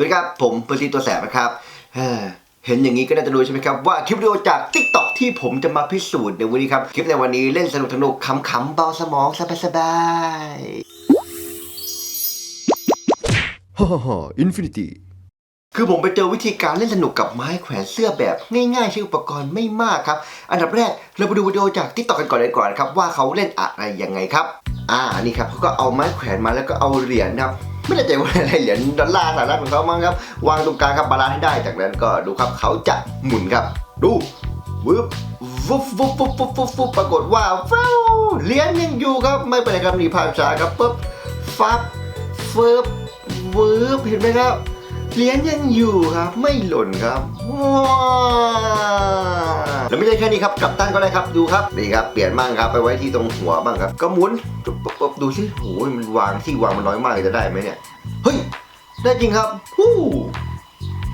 สวัสดีครับ ผมเปอร์ซีตัวแสบนะครับเฮ้อเห็นอย่างนี้ก็น่าจะรู้ใช่ไหมครับว่าคลิปวิดีโอจาก t ิ k t o k ที่ผมจะมาพิสูจน์ในวันนี้ครับ คลิปในวันนี้เล่นสนุกสนุกๆขำๆเบาสมองสบายๆฮ่าฮ่าอินฟินิตี้คือผมไปเจอวิธีการเล่นสนุกกับไม้แขวนเสื้อแบบง่ายๆใช้อุปกรณ์ไม่มากครับ อันดับแรกเราไปดูวิดีโอจากทิกตอกกันก่อนเลยก่อนนะครับว่าเขาเล่นอะไรยังไงครับ อ่านี่ครับเขาก็เอาไม้แขวนมาแล้วก็เอาเหรียญครับ ไม่แน่ใจว่าอะไรเหรียญดอลลาร์สหรัฐของเขามั้งครับ วางตรงกลางครับบาลานซ์ให้ได้จากนั้นก็ดูครับเขาจะหมุนครับ ดูวึบวุบวุบวุบวุบวุบวุบปรากฏว่าฟ้าเหรียญยังอยู่ครับไม่เป็นไรครับนี่ภาพช้าครับปุ๊บฟับเฟิบวืบเห็นไหมครับเหรียญยังอยู่ครับ ไม่หล่นครับว้า แล้วไม่ใช่แค่นี้ครับกลับตั้นก็ได้ครับดูครับนี่ครับเปลี่ยนบ้างครับไปไว้ที่ตรงหัวบ้างครับ ก็หมุนปุ๊บดูสิโอ้ยมันวางที่วางมันน้อยมากจะได้ไหมเนี่ยเฮ้ยได้จริงครับฮู้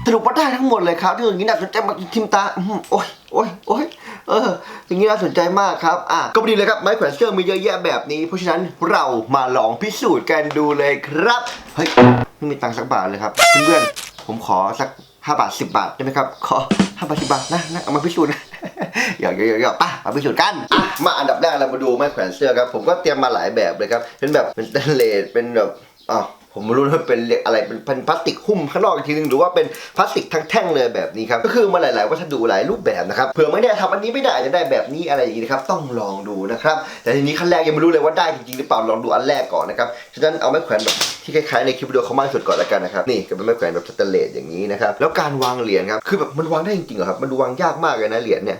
สรุปว่าได้ทั้งหมดเลยครับที่อย่างนี้น่าสนใจมากทิมตาโอ้ยโอ้ยโอ้ยเอออย่างนี้น่าสนใจมากครับอะก็ดีเลยครับไม้แขวนเสื้อมีเยอะแยะแบบนี้ เพราะฉะนั้นเรามาลองพิสูจน์กันดูเลยครับเฮ้ยไม่มีตังค์สักบาทเลยครับเพื่อนๆผมขอสักห้าบาทสิบาทได้ไหมครับขอห้าบาทสิบาทนะนะเอามาพิสูจน์นะ อย่าอย่าอย่าอย่าป่ะมาพิสูจน์กันอะมาอันดับแรกเรามาดูไม้แขวนเสื้อครับ ผมก็เตรียมมาหลายแบบเลยครับเป็นแบบเป็นสแตเลสเป็นแบบอ๋อผมไม่รู้ว่าเป็นอะไรเป็นพลาสติกหุ้มข้างนอกอีกทีนึงหรือว่าเป็นพลาสติกทั้งแท่งเลยแบบนี้ครับก็คือมาหลายๆวัสดุหลายรูปแบบนะครับเผื่อไม่ได้ทำอันนี้ไม่ได้อาจจะได้แบบนี้อะไรอย่างนี้นะครับต้องลองดูนะครับแต่ทีนี้ขั้นแรกยังไม่รู้เลยว่าได้จริงๆหรือเปล่าลองดูอันแรกก่อนนะครับฉะนั้นเอาไม้แขวนแบบที่คล้ายๆในคลิปวิดีโอเขามากสุดก่อนแล้วกันนะครับนี่ก็เป็นไม้แขวนแบบสแตนเลสอย่างนี้นะครับแล้วการวางเหรียญครับคือแบบมันวางได้จริงๆเหรอครับมันดูวางยากมากเลยนะเหรียญเนี่ย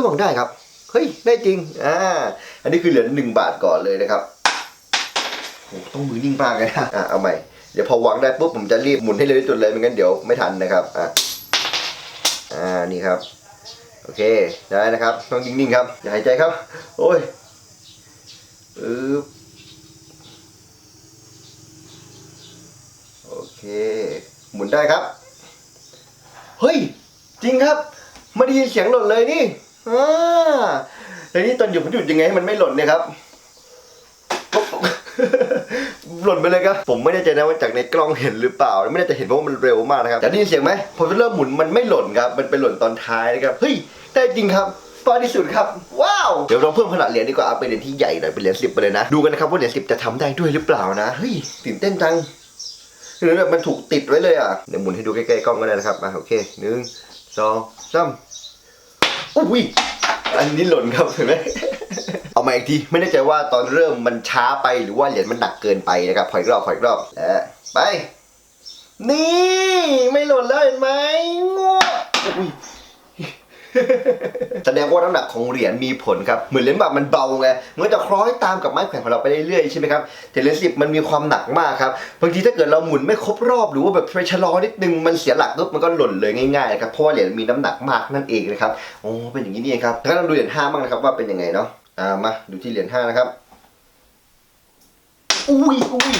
เฮ้ยวางได้ครับ เฮ้ย ได้จริง อ่า อันนี้คือเหรียญหนึ่งบาทก่อนเลยนะครับโอ้โหต้องมือนิ่งมากเลยนะ อะ เอาใหม่ เดี๋ยวพอวางได้ปุ๊บผมจะรีบหมุนให้เร็วที่สุดเลยไม่งั้นเดี๋ยวไม่ทันนะครับ อะ อ่า นี่ครับ โอเค ได้นะครับ ต้องนิ่งๆครับ อย่าหายใจครับ โอ้ยอึ๊บโอเค หมุนได้ครับ เฮ้ย จริงครับ ไม่ได้ยินเสียงหล่นเลยนี่ อ่าแล้วนี่ตอนหยุดผมหยุดยังไงให้มันไม่หล่นเนี่ยครับ หล่นไปเลยครับ ผมไม่แน่ใจนะว่าจากในกล้องเห็นหรือเปล่า ไม่แน่ใจเห็นเพราะว่ามันเร็วมากนะครับแต่ได้ยินเสียงไหมพอเริ่มหมุนมันไม่หล่นครับ มันไปหล่นตอนท้ายนะครับ เฮ้ยได้จริงครับปาที่สุดครับ ว้าว เดี๋ยวเราเพิ่มขนาดเหรียญดีกว่าเอาเป็นเหรียญที่ใหญ่หน่อยเป็นเหรียญสิบไปเลยนะ ดูกันนะครับว่าเหรียญสิบจะทำได้ด้วยหรือเปล่านะ เฮ้ยตื่นเต้นจังหรือแบบมันถูกติดไว้เลยอะ เดี๋ยวหมุนให้ดูใกล้ๆกล้องก็ได้นะครับ อะโอเคหนึ่งสองสาม อุ้ยอันนี้หล่นครับเห็นไหมเอามาอีกทีไม่แน่ใจว่าตอนเริ่มมันช้าไปหรือว่าเหรียญมันหนักเกินไปนะครับพอยอีกรอบพอยอีกรอบแล้วไป นี่ ไม่หล่นแล้วเห็นไหมงัวอุ้ย แสดงว่าน้ำหนักของเหรียญมีผลครับ เหมือนเหรียญบาทมันเบาไงมันก็จะคล้อยตามกับไม้แขวนของเราไปเรื่อยๆใช่ไหมครับแต่เหรียญสิบมันมีความหนักมากครับบางทีถ้าเกิดเราหมุนไม่ครบรอบหรือว่าแบบไปชะลอนิดนึงมันเสียหลักปุ๊บมันก็หล่นเลยง่ายๆนะครับเพราะว่าเหรียญมีน้ำหนักมากนั่นเองนะครับโอ้เป็นอย่างนี้นี่เองครับถ้าเราดูเหรียญห้าบ้างนะครับว่าเป็นยังไงเนาะอ่ามาดูที่เหรียญห้านะครับอุ้ยอุ้ย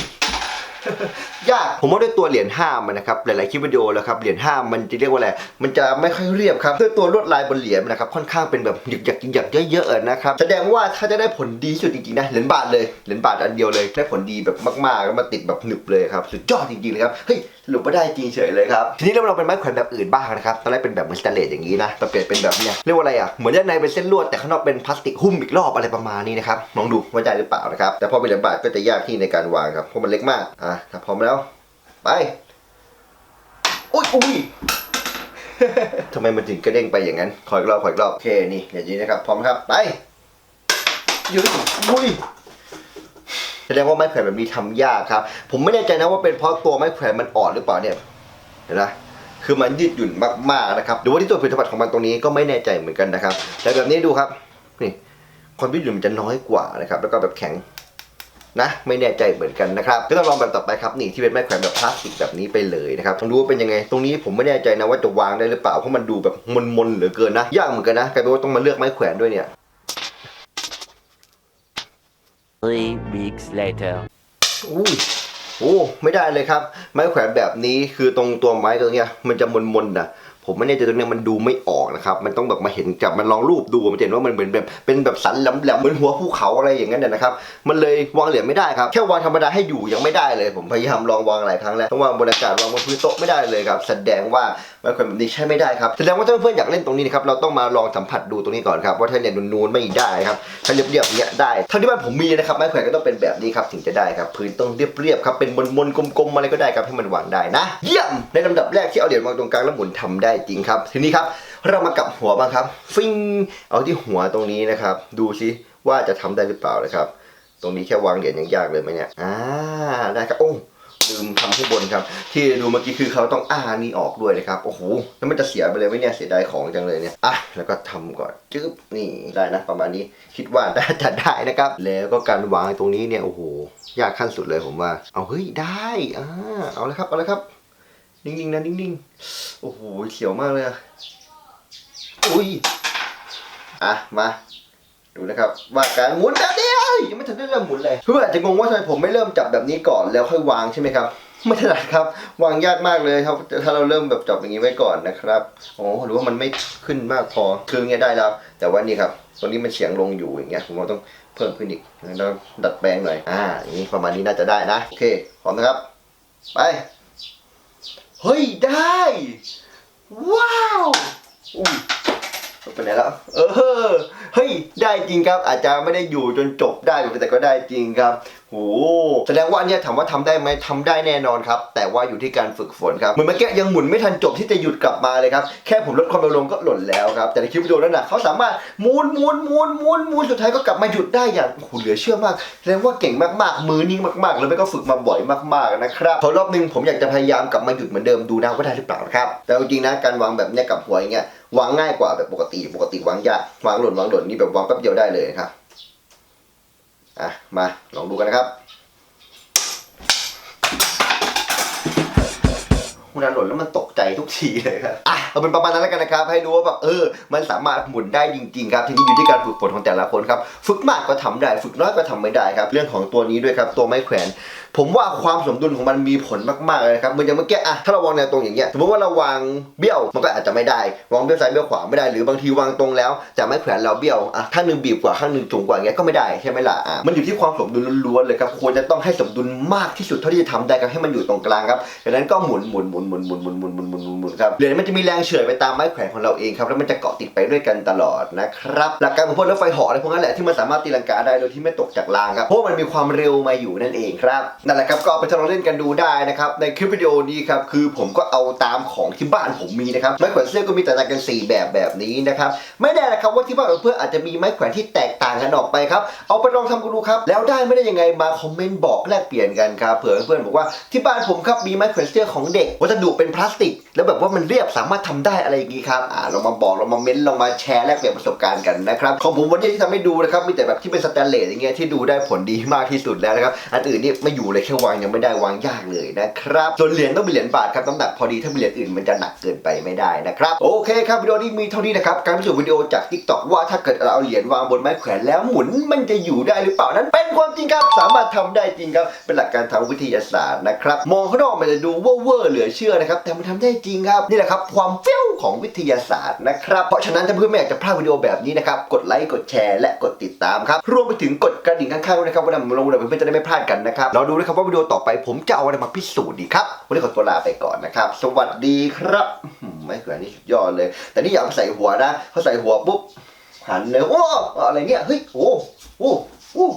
ยากผมว่าด้วยตัวเหรียญห้ามันนะครับหลายๆคลิปวิดีโอแล้วครับเหรียญห้ามันจะเรียกว่าอะไรมันจะไม่ค่อยเรียบครับด้วยตัวลวดลายบนเหรียญนะครับค่อนข้างเป็นแบบหยึกหยักหยึกหยักเยอะๆนะครับแสดงว่าถ้าจะได้ผลดีสุดจริงๆนะเหรียญบาทเลยเหรียญบาทอันเดียวเลยได้ผลดีแบบมากๆแล้วมาติดแบบหนึบเลยครับสุดยอดจริงๆเลยครับเฮ้ย สรุปว่ได้จริงเฉยเลยครับ ทีนี้เราลองเป็นไม้แขวนแบบอื่นบ้างนะครับ ตอนแรกเป็นแบบเหมือนสแตนเลสอย่างนี้นะแต่เปลี่ยนเป็นแบบเนี้ยเรียกว่าอะไรอะ เหมือนด้านในเป็นเส้นลวดแต่ข้างนอกเป็นพลาสติกหุ้มอีกรอบอะไรประมาณนี้นะครับ ลองดูว่าได้หรือเปล่านะครับ แต่พอเป็นเหรียญบาทก็จะยากที่ในการวางครับ เพราะมันเล็กมาก อะถ้าพร้อมแล้ว ไป อุ้ยอุ้ยทำไมมันถึงกระเด้งไปอย่างนั้น ขออีกรอบขออีกรอบ โอเค นี่อย่างนี้นะครับ พร้อมครับ ไปยืดอุ้ย แสดงว่าไม้แขวนแบบนี้ทำยากครับ ผมไม่แน่ใจนะว่าเป็นเพราะตัวไม้แขวนมันอ่อนหรือเปล่าเนี่ยเห็นไหมคือมันยืดหยุ่นมากๆนะครับหรือว่าที่ตัวผลิตภัณฑ์ของมันตรงนี้ก็ไม่แน่ใจเหมือนกันนะครับ แต่แบบนี้ดูครับนี่ความยืดหยุ่นมันจะน้อยกว่านะครับ แล้วก็แบบแข็งนะไม่แน่ใจเหมือนกันนะครับก็ต้องลองแบบต่อไปครับนี่ที่เป็นไม้แขวนแบบพลาสติกแบบนี้ไปเลยนะครับต้องดูว่าเป็นยังไง ตรงนี้ผมไม่แน่ใจนะว่าจะวางได้หรือเปล่าเพราะมันดูแบบมนๆเหลือเกินนะยากเหมือนกันนะกลายเป็นว่าต้องมาเลือกไม้แขวนด้วยเนี่ย Three weeks later. อุ้ยโอ้ไม่ได้เลยครับ ไม้แขวนแบบนี้คือตรงตัวไม้ตรงเนี้ยมันจะมนๆนะ ผมไม่แน่ใจตรงเนี้ยมันดูไม่ออกนะครับ มันต้องแบบมาเห็นจับมันลองรูปดูมันจะเห็นว่ามันเหมือนแบบเป็นแบบสันแหลมๆเหมือนหัวภูเขาอะไรอย่างนั้นนะครับ มันเลยวางเหรียญไม่ได้ครับ แค่วางธรรมดาให้อยู่ยังไม่ได้เลย ผมพยายามลองวางหลายครั้งแล้วต้องวางบนอากาศวางบนพื้นโต๊ะไม่ได้เลยครับ แสดงว่าไม้แขวนแบบนี้ใช้ไม่ได้ครับ แสดงว่าถ้าเพื่อนๆอยากเล่นตรงนี้นะครับ เราต้องมาลองสัมผัสดูตรงนี้ก่อนครับ ว่าถ้าเนี่ยนูนๆไม่ได้ครับ ถ้าเรียบๆเนี้ยได้เท่าที่บ้านผมมีนะครับ ไม้แขวนก็ต้องเป็นแบบนี้ครับถึงจะได้ครับ พื้นต้องเรียบๆครับ เป็นมนๆกลมๆอะไรก็ได้ครับให้มันวางได้นะ เยี่ยม ในลำดับแรกที่เอาเหรียญวางตรงกลางแล้วหมุนทำได้ได้จริงครับ ทีนี้ครับเรามากลับหัวบ้างครับ ฟิงเอาที่หัวตรงนี้นะครับ ดูซิว่าจะทำได้หรือเปล่านะครับ ตรงนี้แค่วางเหรียญยังยากเลยไหมเนี่ยอ่าได้ครับโอ้ลืมทำข้างบนครับ ที่ดูเมื่อกี้คือเขาต้องอ้านี่ออกด้วยนะครับโอ้โหแล้วมันจะเสียไปเลยไหมเนี่ยเสียดายของจังเลยเนี่ยอะแล้วก็ทำก่อนจึ๊บนี่ได้นะประมาณนี้คิดว่าน่าจะได้นะครับ แล้วก็การวางตรงนี้เนี่ยโอ้โหยากขั้นสุดเลยผมว่า เอาเฮ้ยได้อ่าเอาเลยครับเอาเลยครับ นิ่งๆนะนิ่งๆ โอ้โหเขียวมากเลยอะอุ้ย อะ มา ดูนะครับ ว่าการหมุนแบบนี้เอ้ยยังไม่ทันได้เริ่มหมุนเลยเพื่อนอาจจะงงว่าทำไมผมไม่เริ่มจับแบบนี้ก่อนแล้วค่อยวางใช่ไหมครับไม่ถนัดครับ วางยากมากเลยครับถ้าเราเริ่มแบบจับอย่างนี้ไว้ก่อนนะครับโอ้หรือว่ามันไม่ขึ้นมากพอคือเงี้ยได้แล้ว แต่ว่านี่ครับตรงนี้มันเฉียงลงอยู่อย่างเงี้ยผมว่าต้องเพิ่มขึ้นอีกแล้วดัดแปลงหน่อยอ่าอย่างนี้ประมาณนี้น่าจะได้นะโอเคพร้อมนะครับ ไป เฮ้ยได้ ว้าวอุ้ยไปไหนแล้ว เออ เฮ้ยได้จริงครับ อาจจะไม่ได้อยู่จนจบได้แต่ก็ได้จริงครับโหแสดงว่านเนี้ยถามว่าทำได้ไหมทำได้แน่นอนครับ แต่ว่าอยู่ที่การฝึกฝนครับเหมือนเมื่อกี้ยังหมุนไม่ทันจบที่จะหยุดกลับมาเลยครับ แค่ผมลดความเร็วลงก็หล่นแล้วครับ แต่ในคลิปวิดีโอนั้นนะเขาสามารถหมุนหมุนหมุนหมุนหมุนสุดท้ายก็กลับมาหยุดได้อย่างโอ้โหเหลือเชื่อมากแสดงว่าเก่งมากๆ มือนิ่งมากๆ แล้วไม่ก็ฝึกมาบ่อยมากๆนะครับพอรอบหนึงผมอยากจะพยายามกลับมาหยุดเหมือนเดิมดูนะว่าได้หรือเปล่านะครับแต่จริงนะการวางแบบเนี้ยกับหัวอย่างเงี้ย วางง่ายกว่าแบบปกติปกติวางยากวางหล่นวางหล่นนี่แบบวางแป๊บเดียวได้เลยครับอะมาลองดูกันนะครับเวลาหล่นแล้วมันตกใจทุกทีเลยครับ อะเอาเป็นประมาณนั้นแล้วกันนะครับ ให้ดูว่าแบบเออ มันสามารถหมุนได้จริงๆครับ ทีนี้อยู่ที่การฝึกฝนของแต่ละคนครับ ฝึกมากก็ทำได้ ฝึกน้อยก็ทำไม่ได้ครับ เรื่องของตัวนี้ด้วยครับ ตัวไม้แขวนผมว่าความสมดุลของมันมีผลมากๆเลยครับมือนอย่างเมื่อกี้อะถ้าเราวางแนวตรงอย่างเงี้ยสมมติว่าเราวางเบี้ยวมันก็อาจจะไม่ได้วางเบี้ยวซ้ายเบี้ยวขวาไม่ได้หรือบางทีวางตรงแล้วแต่ไม้แขวนเราเบี้ยวอะข้างหนึ่งบีบกว่าข้างหนึ่งสูงกว่าเงี้ยก็ไม่ได้ใช่ไหมล่ะอะมันอยู่ที่ความสมดุลล้วนๆเลยครับควรจะต้องให้สมดุลมากที่สุดเท่าที่จะทำได้ครับให้มันอยู่ตรงกลางครับดังนั้นก็หมุนหมุนหมุนหมุนหมุนหมุนหมุนหมุนหมุนหมุนหมุนครับเหรียญมันจะมีแรงเฉื่อยไปตามไม้แขวนของเราเองครับแล้วมันจะเกาะติดไปด้วยกันตลอดนะครับหลักการของพวกรถไฟเหาะอะไรพวกนั้นแหละที่มันสามารถตีลังกาได้โดยที่ไม่ตกจากรางครับเพราะมันมีความเร็วมาอยู่นั่นเองครับนั่นแหละครับก็เอาไปทดลองเล่นกันดูได้นะครับในคลิปวิดีโอนี้ครับคือผมก็เอาตามของที่บ้านผมมีนะครับไม้แขวนเสื้อก็มีแต่ละกัน4แบบแบบนี้นะครับไม่แน่นะครับว่าที่บ้านของเพื่อนอาจจะมีไม้แขวนที่แตกต่างกันออกไปครับเอาไปลองทำกันดูครับแล้วได้ไม่ได้ยังไงมาคอมเมนต์บอกแลกเปลี่ยนกันครับเผื่อเพื่อนๆบอกว่าที่บ้านผมครับมีไม้แขวนเสื้อของเด็กวัสดุเป็นพลาสติกแล้วแบบว่ามันเรียบสามารถทำได้อะไรอย่างนี้ครับอ่าลองมาบอกลองมาเม้นต์ลองมาแชร์แลกเปลี่ยนประสบการณ์กันนะครับของผมวันนี้ที่ทำให้ดูนะครับมีแต่แบบที่เป็นสแตนเลสอย่างเงี้ยที่ดูได้ผลดีมากที่สุดแล้วนะครับอันอื่นนี่ไม่อยู่เลยแค่วางยังไม่ได้วางยากเลยนะครับส่วนเหรียญต้องเป็นเหรียญบาทครับน้ำหนักพอดีถ้าเป็นเหรียญอื่นมันจะหนักเกินไปไม่ได้นะครับโอเคครับวิดีโอนี้มีเท่านี้นะครับการพิสูจน์วิดีโอจาก t ิ k t o k ว่าถ้าเกิดเราเอาเหรียญวางบนไม้แขวนแล้วหมุนมันจะอยู่ได้หรือเปล่านั้นเป็นความจริงครับสามารถทำได้จริงครับเป็นหลักการทางวิทยาศาสตร์นะครับมองข้างนอกมันจะดูเว่อร์เหลือเชื่อนะครับแต่มันทำได้จริงครับ นี่แหละครับ ความเฟี้ยวของวิทยาศาสตร์นะครับ เพราะฉะนั้นถ้าเพื่อนไม่อยากจะพลาดวิดีโอแบบนี้นะครับ กดไลค์กดแชร์และกดติดตามครับ รวมไปถึงกดกระดิ่งข้างๆด้วยนะครับเวลาผมลงวิดีโอเพื่อนๆจะได้ไม่พลาดกันนะครับเราดูนะครับว่าวิดีโอต่อไป ผมจะเอาอะไรมาพิสูจน์ดีครับวันนี้ขอตัวลาไปก่อนนะครับ สวัสดีครับไม่เกินนี่สุดยอดเลย แต่นี่อย่าใส่หัวนะเขาใส่หัวปุ๊บหันเลยโอ้อะไรเนี่ยเฮ้ยโอ้โอ้